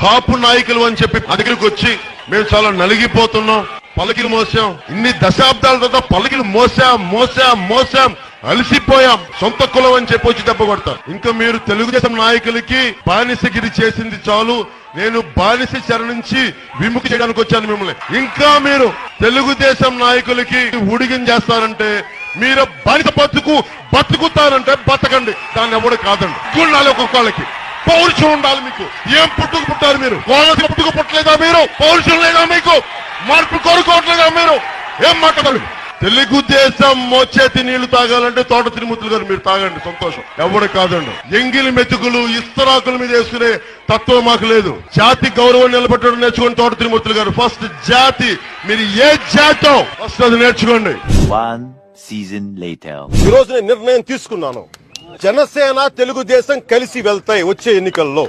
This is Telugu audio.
కాపు నాయకులు అని చెప్పి దగ్గరికి వచ్చి మేము చాలా నలిగిపోతున్నాం పలకిలు మోసాం. ఇన్ని దశాబ్దాల తర్వాత పలకిలు మోసాం మోసాం మోసాం అలసిపోయాం. సొంత కులం అని చెప్పి వచ్చి దెబ్బ కొడతారు ఇంకా మీరు తెలుగుదేశం నాయకులకి బానిసగిరి చేసింది చాలు. నేను బానిస చెర నుంచి విముక్తి చేయడానికి వచ్చాను మిమ్మల్ని. ఇంకా మీరు తెలుగుదేశం నాయకులకి ఉడిగిం చేస్తారంటే మీరు బానిస బతుకు బతుకుతారంటే బతకండి. దాన్ని ఎవడు కాదండి. గుండాలి ఒక్కొక్కళ్ళకి. పౌరుషం ఉండాలి మీకు. ఏం పుట్టుకు పుట్టారు మీరు? వాళ్ళకి పుట్టుకు పుట్టలేదా మీరు? పౌరుషం లేదా మీకు? మార్పు కోరుకోవట్లేదా మీరు? ఏం మాట్లాడాలి? తెలుగుదేశం మోచేతి నీళ్ళు తాగాలంటే తోట తిరుమతులు గారు మీరు తాగండి సంతోషం. ఎవడు కాదండి. ఎంగిలి మెతుకులు ఇస్తరాకుల మీద వేసుకునే తత్వం మాకు లేదు. జాతి గౌరవం నిలబెట్టడం నేర్చుకోండి తోట తిరుమతులు గారు. ఫస్ట్ జాతి మీరు ఏ జాతో? ఫస్ట్ అది నేర్చుకోండి. One season later. ఈ రోజు నేను నిర్ణయం తీసుకున్నాను. జనసేన తెలుగుదేశం కలిసి వెళ్తాయి వచ్చే ఎన్నికల్లో.